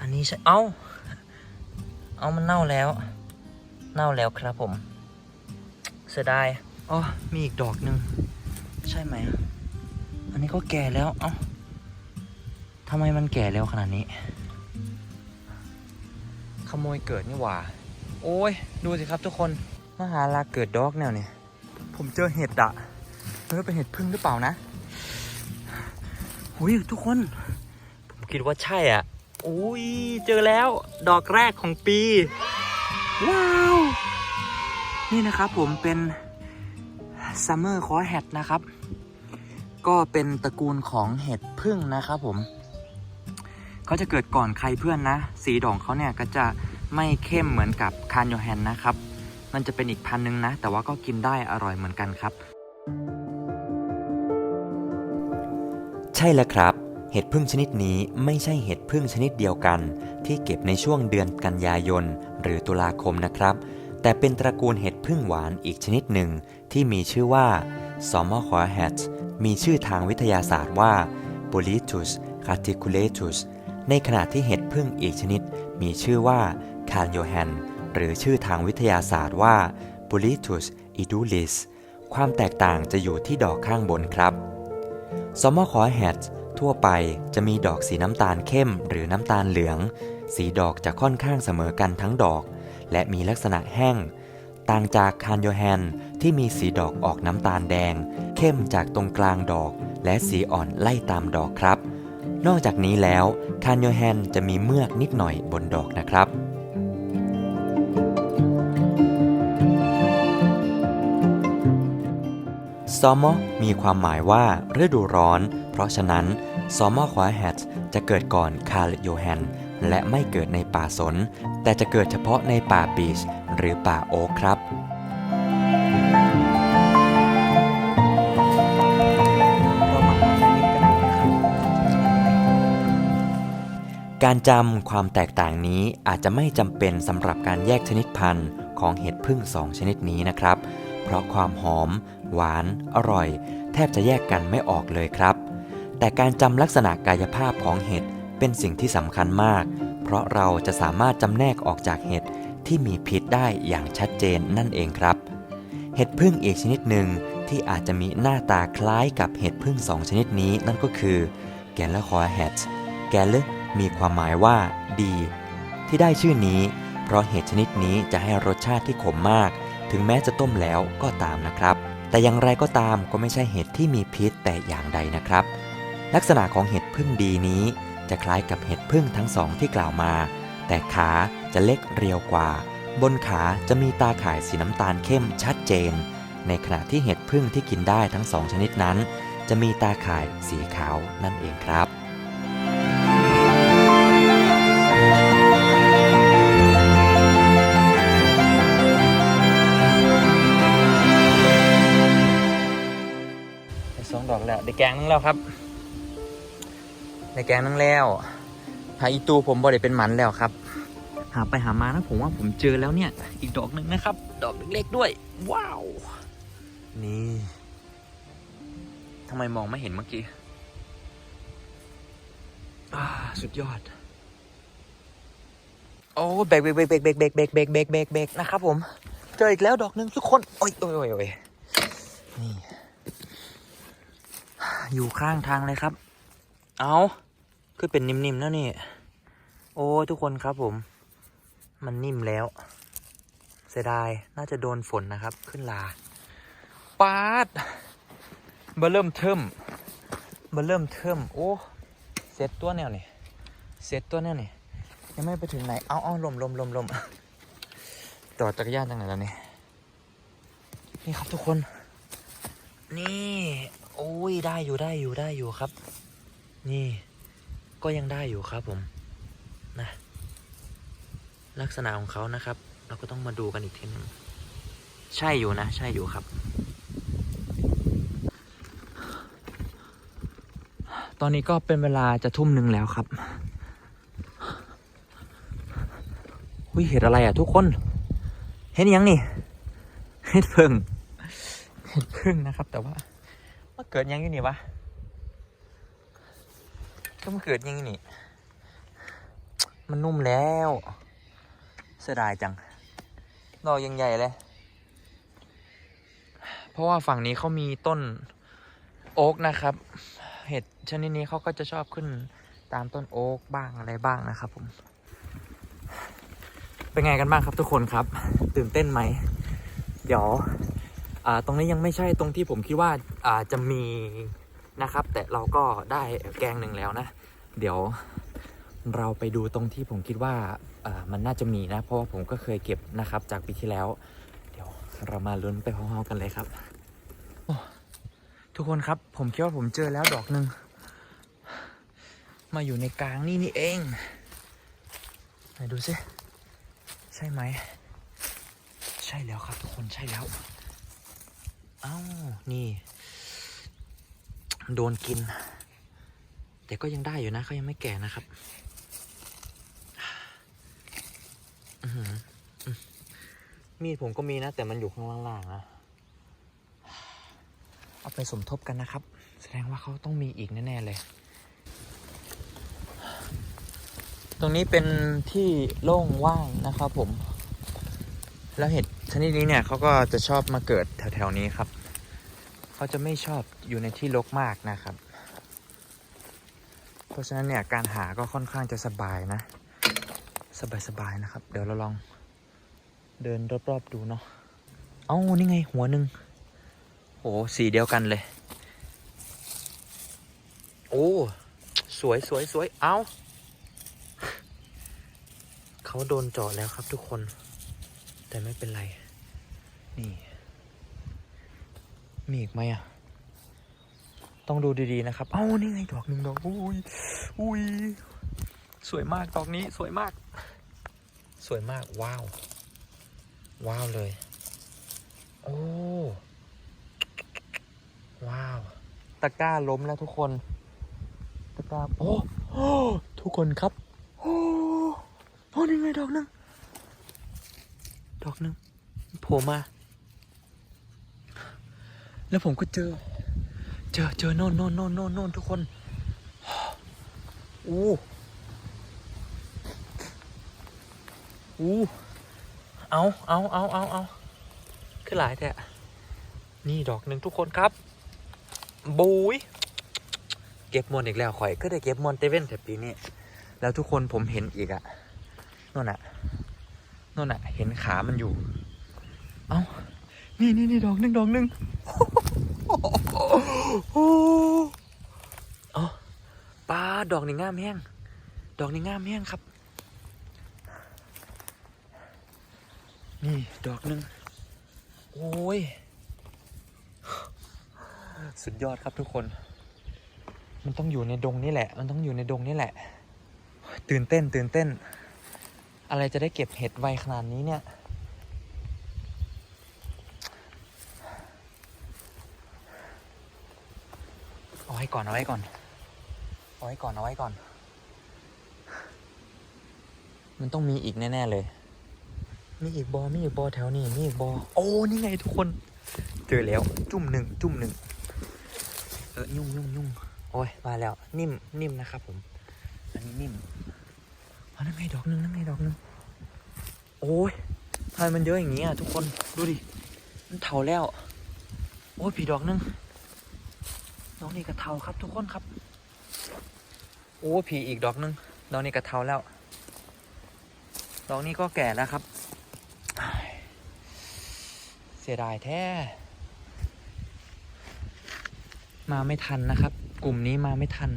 อันนี้ใช่เอาเอามันเน่าแล้ว เน่าแล้วครับผม เสียดายอ๋อมีอีกดอกหนึ่งใช่ไหม อันนี้ก็แก่แล้ว เอ้าทำไมมันแก่เร็วขนาดนี้ ขโมยเกิดนี่หว่า โอ้ย ดูสิครับทุกคน มหาลาเกิดดอกแนวเนี่ย ผมเจอเห็ดอะไม่รู้เป็นเห็ดพึ่งหรือเปล่านะหุยทุกคน ผมคิดว่าใช่อะ อุ้ยเจอแล้วดอกแรกของปี ว้าว นี่นะครับผมเป็น Summer c o r Hat นะครับ ก็เป็นตระกูลของเห็ดพึ่งนะครับผม เขาจะเกิดก่อนใครเพื่อนนะ สีดอกเขาเนี่ยก็จะไม่เข้มเหมือนกับคานโยแฮนนะครับ มันจะเป็นอีกพันหนึ่งนะ แต่ว่าก็กินได้อร่อยเหมือนกันครับ ใช่แล้วครับ เห็ดพึ่งชนิดนี้ไม่ใช่เห็ดพึ่งชนิดเดียวกัน ที่เก็บในช่วงเดือนกันยายน หรือตุลาคมนะครับ แต่เป็นตระกูลเห็ดพึ่งหวานอีกชนิดหนึ่ง ที่มีชื่อว่า s o m m e r q u a h a t มีชื่อทางวิทยาศาสตร์ว่า b o l i t u s carticulatus ในขณะที่เห็ดพึ่งอีกชนิด มีชื่อว่า c a n y o h a n หรือชื่อทางวิทยาศาสตร์ว่า b o l i t u s edulis ความแตกต่างจะอยู่ที่ดอกข้างบนครับซอมมอคอแฮท ทั่วไปจะมีดอกสีน้ำตาลเข้มหรือน้ำตาลเหลือง สีดอกจะค่อนข้างเสมอกันทั้งดอก และมีลักษณะแห้ง ต่างจากคานโยแฮนที่มีสีดอกออกน้ำตาลแดง เข้มจากตรงกลางดอก และสีอ่อนไล่ตามดอกครับ นอกจากนี้แล้วคานโยแฮนจะมีเมือกนิดหน่อยบนดอกนะครับซอมอมีความหมายว่าฤดูร้อน เพราะฉะนั้น ซอมอควาแฮทจะเกิดก่อนคาร์ลโยแฮนและไม่เกิดในป่าสน แต่จะเกิดเฉพาะในป่าบีชหรือป่าโอ๊คครับเรามาหาชนิดกันนะครับการจำความแตกต่างนี้อาจจะไม่จำเป็นสำหรับการแยกชนิดพันธุ์ของเห็ดพึ่งสองชนิดนี้นะครับ เพราะความหอม หวาน อร่อย แทบจะแยกกันไม่ออกเลยครับ แต่การจำลักษณะกายภาพของเห็ดเป็นสิ่งที่สำคัญมาก เพราะเราจะสามารถจำแนกออกจากเห็ดที่มีพิษได้อย่างชัดเจนนั่นเองครับ เห็ดพึ่งอีกชนิดหนึ่งที่อาจจะมีหน้าตาคล้ายกับเห็ดพึ่งสองชนิดนี้นั่นก็คือแกนและคอแฮทแกนเลมีความหมายว่าดี ที่ได้ชื่อนี้ เพราะเห็ดชนิดนี้จะให้รสชาติที่ขมมาก ถึงแม้จะต้มแล้วก็ตามนะครับ แต่อย่างไรก็ตามก็ไม่ใช่เห็ดที่มีพิษแต่อย่างใดนะครับ ลักษณะของเห็ดพึ่งดีนี้ จะคล้ายกับเห็ดพึ่งทั้งสองที่กล่าวมา แต่ขาจะเล็กเรียวกว่า บนขาจะมีตาข่ายสีน้ำตาลเข้มชัดเจน ในขณะที่เห็ดพึ่งที่กินได้ทั้งสองชนิดนั้น จะมีตาข่ายสีขาวนั่นเองครับสองดอกแล้วได้แกงนึงแล้วครับ ได้แกงนึงแล้วหาอีตูผมบ่ได้เป็นหมันแล้วครับ หาไปหามานะผมว่าผมเจอแล้วเนี่ย อีกดอกหนึ่งนะครับ ดอกเล็กๆด้วย ว้าว นี่ทำไมมองไม่เห็นเมื่อกี้สุดยอด โอ้เบรกเบรกเบรกเบรกเบรกเบรกเบรกเบรกเบรกเบรกเบรกนะครับผม เจออีกแล้วดอกหนึ่งทุกคน โอ้ยโอ้ยโอ้ยโอ้ยนี่ อยู่ข้างทางเลยครับ เอา คือเป็นนิ่มๆแล้วนี่ โอ้ทุกคนครับผม มันนิ่มแล้ว เสียดาย น่าจะโดนฝนนะครับ ขึ้นลาปาดบเริ่มเทิมบเริ่มเทิมโอ้เสร็จตัวแนวนี่เสร็จตัวแนวนี่ยังไม่ไปถึงไหน เอาเอาลมลมลมลมจอดจักรยานจังไหนแล้วนี่นี่ครับทุกคน นี่ โอ้ยได้อยู่ได้อยู่ได้อยู่ครับ นี่ ก็ยังได้อยู่ครับผมนะลักษณะของเขานะครับ เราก็ต้องมาดูกันอีกทีหนึงใช่อยู่นะ ใช่อยู่ครับ ตอนนี้ก็เป็นเวลาจะทุ่มหนึ่งแล้วครับหุยเห็ดอะไรอะทุกคน เห็นยังนี่ เห็ดเพิ่ง เห็ดพึ่งนะครับ แต่ว่ามันเกิดยังอยู่นี่วะ ก็มันเกิดยังอยู่นี่ มันนุ่มแล้ว เสียดายจังดอกยังใหญ่เลย เพราะว่าฝั่งนี้เขามีต้นโอ๊กนะครับ เห็ดชนิดนี้เขาก็จะชอบขึ้นตามต้นโอ๊กบ้างอะไรบ้างนะครับผม เป็นไงกันบ้างครับทุกคนครับ ตื่นเต้นไหม เดี๋ยวตรงนี้ยังไม่ใช่ตรงที่ผมคิดว่าจะมี นะครับ แต่เราก็ได้แกงหนึ่งแล้วนะ เดี๋ยวเราไปดูตรงที่ผมคิดว่าามันน่าจะมีนะ เพราะว่าผมก็เคยเก็บนะครับ จากปีที่แล้ว เดี๋ยวเรามาลุ้นไปพร้อมๆกันเลยครับทุกคนครับผมคิดว่าผมเจอแล้วดอกหนึ่งมาอยู่ในกลางนี่นี่เองไหนดูสิใช่ไหม ใช่แล้วครับทุกคนใช่แล้ว เอ้านี่ โดนกิน แต่ก็ยังได้อยู่นะเขายังไม่แก่นะครับมมีดผมก็มีนะ แต่มันอยู่ข้างล่างๆนะเอาไปสมทบกันนะครับ แสดงว่าเขาต้องมีอีกแน่ๆเลย ตรงนี้เป็นที่โล่งว่างนะครับผม แล้วเห็ดชนิดนี้เนี่ยเขาก็จะชอบมาเกิดแถวๆนี้ครับ เขาจะไม่ชอบอยู่ในที่รกมากนะครับ เพราะฉะนั้นเนี่ยการหาก็ค่อนข้างจะสบายนะ สบายๆนะครับ เดี๋ยวเราลองเดินรอบๆดูเนาะ เอ้านี่ไงหัวหนึ่งโอ้สีเดียวกันเลย โอ้สวยสวยสวยเอ้าเขาโดนเจาะแล้วครับทุกคน แต่ไม่เป็นไร นี่ มีอีกไหมอะ ต้องดูดีๆนะครับ เอ้า นี่ไงดอกหนึ่งดอก อุ้ย อุ้ย สวยมากดอกนี้สวยมาก สวยมาก ว้าว ว้าวเลย โอ้ ว้าว ตะกร้าล้มแล้วทุกคน ตะกร้า โอ้โอ้ทุกคนครับ โอ้โอ้นี่ไงดอกหนึ่งดอกหนึ่งโผล่มา แล้วผมก็เจอ เจอเจอโน่นโน่นโน่นโน่นโน่นทุกคนอู้อู้เอาเอาเอาเอาเอาขึ้นหลายแท้นี่ดอกหนึ่งทุกคนครับบุยเก็บมวนอีกแล้วข่อย ก็ได้เก็บมวนเตเว่นแต่ปีนี้แล้วทุกคนผมเห็นอีกอะนั่นอะนั่นอะเห็นขามันอยู่ เอานี่นี่นี่ดอกหนึ่งดอกหนึ่ง เอาปลาดอกนี่งามแห้ง ดอกนี่งามแห้งครับ นี่ดอกหนึ่งโอ้ย สุดยอดครับทุกคน มันต้องอยู่ในดงนี่แหละ มันต้องอยู่ในดงนี่แหละ ตื่นเต้น ตื่นเต้น อะไรจะได้เก็บเห็ดไวขนาดนี้เนี่ย เอาไว้ก่อนเอาไว้ก่อนเอาไว้ก่อนเอาไว้ก่อน มันต้องมีอีกแน่ ๆ เลย มีอีกบอมีอีกบอแถวนี้มีอีกบอโอ้นี่ไงทุกคน เจอแล้วจุ่มหนึ่งจุ่มหนึ่งเออยุ่งยุ่งยุ่งโอ้ยมาแล้ว นิ่มนิ่มนะครับ ผมอันนี้นิ่มอ๋อนั่นไงดอกหนึ่งนั่นไงดอกหนึ่งโอ้ยทำไมมันเยอะอย่างนี้อะทุกคนดูดิมันเถาแล้ว โอ้ยผีดอกหนึ่ง ดอกนี้กระเทาครับทุกคนครับ โอ้ผีอีกดอกนึงดอกนี้กระเทาแล้วดอกนี้ก็แก่แล้วครับ เสียดายแท้ มาไม่ทันนะครับ กลุ่มนี้มาไม่ทัน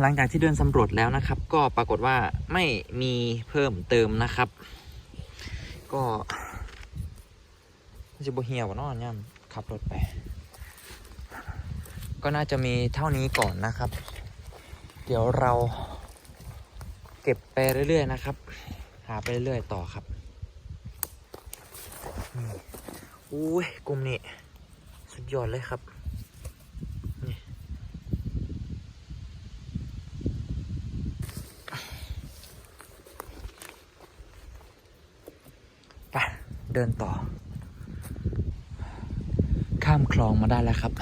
หลังจากที่เดินสำรวจแล้วนะครับ ก็ปรากฏว่าไม่มีเพิ่มเติมนะครับ ก็จะบเฮียวะเนอนย่ำขับรถไป ก็น่าจะมีเท่านี้ก่อนนะครับ เดี๋ยวเราเก็บไปเรื่อยๆนะครับ หาไปเรื่อยๆต่อครับอุ้ยกลุ่มนี้สุดยอดเลยครับไปเดินต่อ ข้ามคลองมาได้แล้วครับ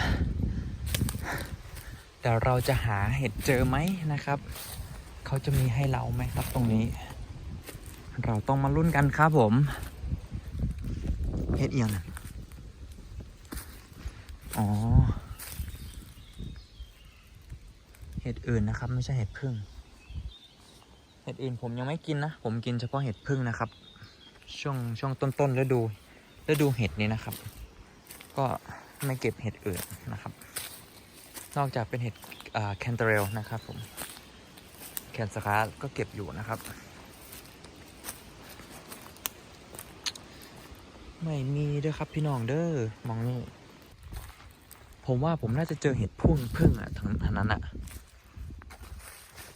แต่เราจะหาเห็ดเจอไหมนะครับ เขาจะมีให้เราไหมครับตรงนี้ เราต้องมาลุ้นกันครับผมเฮ็ดเอียงอ๋อ เห็ดอื่นนะครับ ไม่ใช่เห็ดพึ่ง เห็ดอื่นผมยังไม่กินนะ ผมกินเฉพาะเห็ดพึ่งนะครับ ช่วงช่วงต้นๆฤดูฤดูเห็ดนี้นะครับ ก็ไม่เก็บเห็ดอื่นนะครับ นอกจากเป็นเห็ดแคนเตเรลนะครับผมแคนสคาก็เก็บอยู่นะครับ ไม่มีเด้อครับพี่น้องเด้อมองนี่ผมว่าผมน่าจะเจอเห็ดพุ่งพึ่งอะทางทางนั้นอะ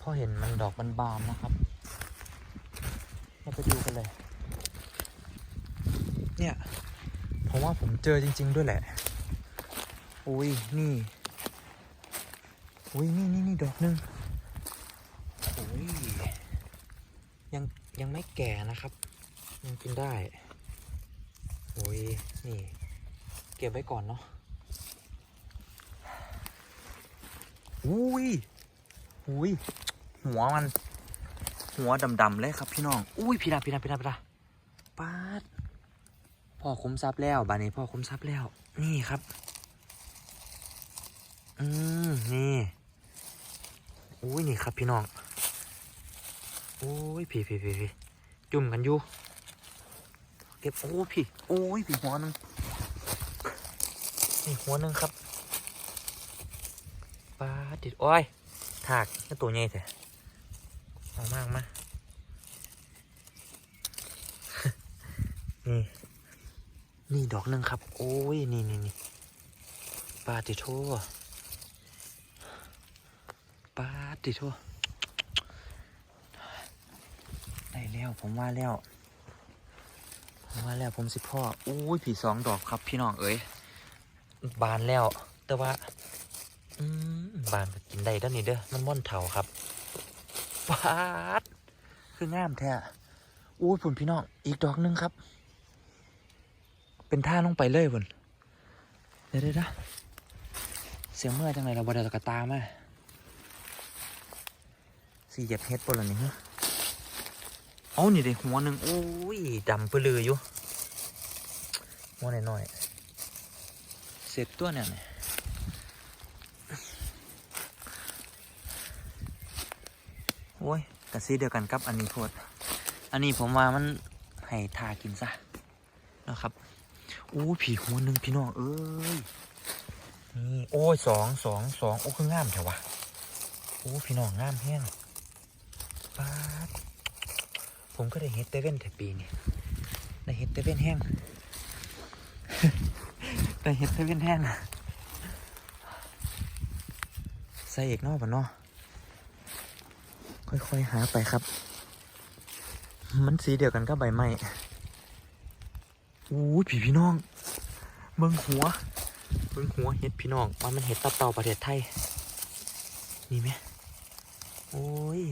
พราะเห็นมันดอกมันบานนะครับเราไปดูกันเลย เนี่ย ผมว่าผมเจอจริง ๆ ด้วยแหละ อุ้ยนี่ อุ้ยนี่นี่นี่ดอกหนึ่งโอ้ยยังยังไม่แก่นะครับ ยังกินได้โอ้ยนี่ เก็บไว้ก่อนเนาะอุ้ยอุ้ยหัวมัน หัวดำๆเลยครับพี่น้องอุ้ยพี่ดาพี่ดาพี่ดาพี่ดาปาดพ่อคุ้มทรัพย์แล้วบานนี้พ่อคุ้มทรัพย์แล้ว นี่ครับ อืม นี่ อุ้ยนี่ครับพี่น้องโอ้ยพี่พี่พี่พี่จุ่มกันอยู่เก็บโอ้พี่โอ้ยพี่หัวหนึงนี่หัวหนึงครับปลาดิดโอ้ยถากนี่ตัวใหญ่แท้เอามากมานี่นี่ดอกหนึ่งครับ โอ้ยนี่นี่นี่ปลาติโท ปลาติโทได้แล้วผมว่าแล้ว ผมว่าแล้วผมสิพ่ออุ้ยผีสองดอกครับพี่น้องเอ้ยบานแล้ว แต่ว่า อืมบานก็กินได้ด้านนี้เด้อมันม่อนเถาครับปาดคืองามแท้อุ้ยผุนพี่น้องอีกดอกหนึงครับ เป็นท่าลงไปเลยผุนเดี๋ยวเดี๋ยวเดี๋ยวเสียงเมื่อยจังเลยเราบไดตะกตามา สี่เหยียบเฮ็ดปนละนี่ฮะเอานี่เด็หัวหนึ่งโอ้ยดำไปเลยอยู่หัวหน่อยๆเสร็จตัวเนี่ยนี่โอ้ยกะซีเดียวกันกับอันนี้โพดอันนี้ผมว่ามันให้ทากินซะนะครับโอ้ยผีหัวหนึ่งพี่น้องเอ้ยนี่โอ้ยสองสองสองโอ้คืองามแถววะโอ้พี่น้องงามแห้ง ปาดผมก็ได้เฮ็ดเตเว่นแต่ปีนี้ได้เฮ็ดเตเว่นแห้งได้เฮ็ดเตเว่นแห้งใส่เอกนอกปะเนาะค่อยๆหาไปครับ มันสีเดียวกันกับใบไม้อู้ยผีพี่น้องเบิ่งหัวเบิ่งหัวเห็ดพี่น้องว่ามันเห็ดตับเต่าประเทศไทยนี่ไหมโอ้ย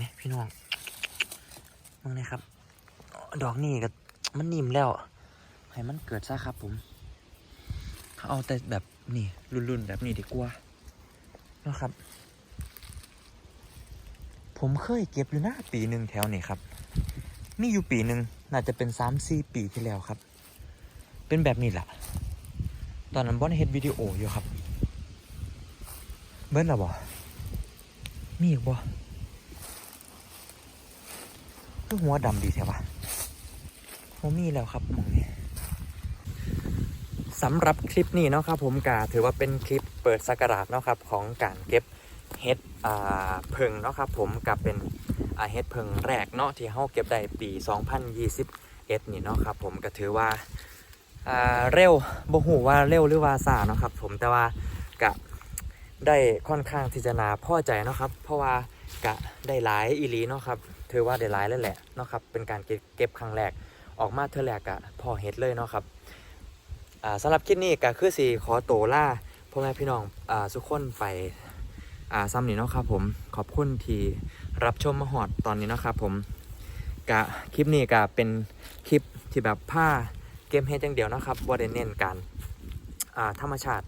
มพี่น้องมองนะครับ ดอกนี่ก็มันนิ่มแล้ว ให้มันเกิดซะครับ ผมเอาแต่แบบนี่รุ่นๆแบบนี้ดีกว่าเนาะครับ ผมเคยเก็บอยู่นะปีหนึ่งแถวนี่ครับ มีอยู่ปีหนึ่งน่าจะเป็นสามสี่ปีที่แล้วครับ เป็นแบบนี้แหละตอนนั้นบอนเฮ็ดวิดีโออยู่ครับ เบิ้ลหรอบ่มีอีกบ่ คือหัวดำดีแท้วะโมมีแล้วครับมองนี้สำหรับคลิปนี้เนาะครับผมกาถือว่าเป็นคลิปเปิดสักราชเนาะครับของการเก็บเฮ็ดอ่าเพิงเนาะครับผมกับเป็นอาเฮ็ดเพิงแรกเนาะที่เฮาเก็บได้ปี 2021 นี่เนาะครับผมก็ถือว่าอ่าเร็วบ่ฮู้ว่าเร็วหรือว่าช้าเนาะครับผมแต่ว่าก็ได้ค่อนข้างที่จะนาพอใจเนาะครับเพราะว่าก็ได้หลายอีลีเนาะครับ ถือว่าได้หลายแล้วแหละเนาะครับเป็นการเก็บครั้งแรกออกมาเท่าแรกก็พอเฮ็ดเลยเนาะครับอ่าสำหรับคลิปนี้ก็คือสิขอโตล่าพ่อแม่พี่น้องอทุกคนไปซ้ำนี่เนาะครับผมขอบคุณที่รับชมมาหอดตอนนี้เนาะครับผมกะคลิปนี้กะเป็นคลิปที่แบบผ้าเกมเฮดอย่างเดียวนะครับว่าได้เน้นการธรรมชาติ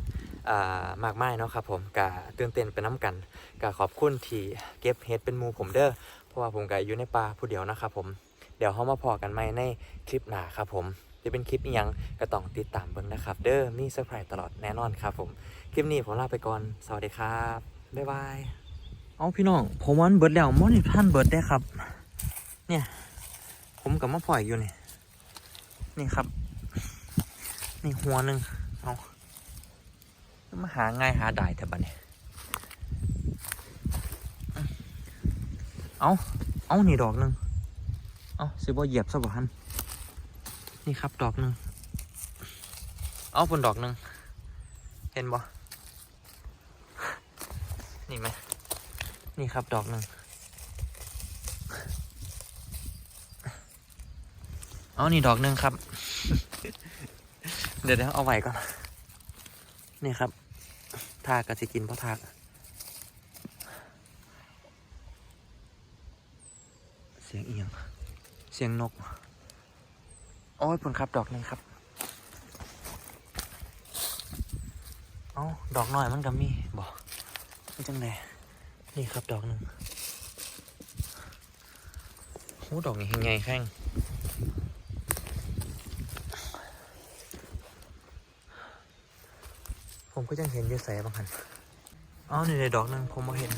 มากมายเนาะครับผมกะตื่นเต้นไปน้ำกันกะขอบคุณที่เก็บเห็ดเป็นมูผมเด้อ เพราะว่าผมกะอยู่ในป่าผู้เดียวนะครับผมเดี๋ยวเขามาพอกันใหม่ในคลิปหน้าครับผมจะเป็นคลิปยังก็ต้องติดตามเบิ่งนะครับ เด้อมีเซอร์ไพรส์ตลอดแน่นอนครับผมคลิปนี้ผมลาไปก่อนสวัสดีครับบ๊ายบายเอาพี่น้องผมวันเบิร์ดแล้วมอนี่ท่านเบิร์ดได้ครับ เนี่ยผมกับมาปล่อยอยู่นี่นี่ครับ นี่หัวหนึ่งเอามาหาง่ายหาได้แต่บัดเนี่ย เอาเอานี่ดอกหนึ่งเอาสิบ่เหยียบซะบ่ฮันนี่ครับดอกหนึ่งเอาบนดอกหนึ่งเห็นบ่นี่ไหมนี่ครับดอกหนึ่งเอานี่ดอกหนึ่งครับ เดี๋ยวเดี๋ยวเอาไว้ก่อนนี่ครับทากกับสิกินเพราะทาก สียงเอียง เสียงนก โอ้ยผลครับดอกหนึ่งครับ เอาดอกหน้อยมันก็มีบอกมันจังไดนี่ครับดอกหนึ่งโอ้ดอกนี้ยังไงแข้งผมก็ยังเห็นอยู่ใส่บางหันอ๋อนี่ในดอกหนึ่งผมมาเห็น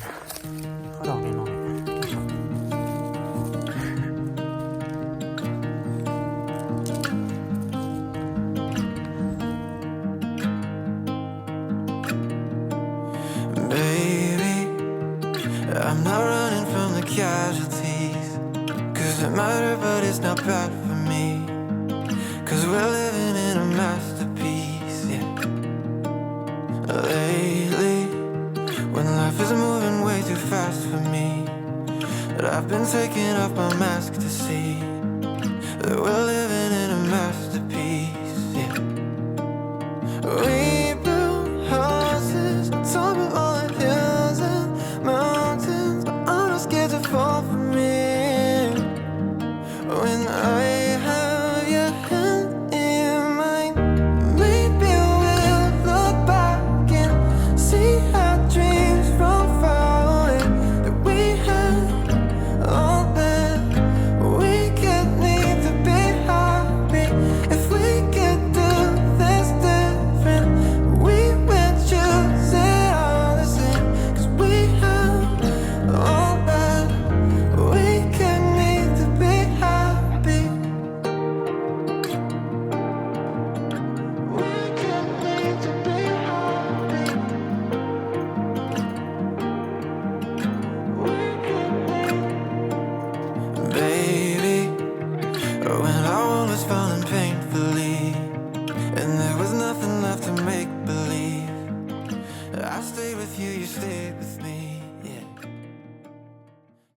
ก็ดอกน้อย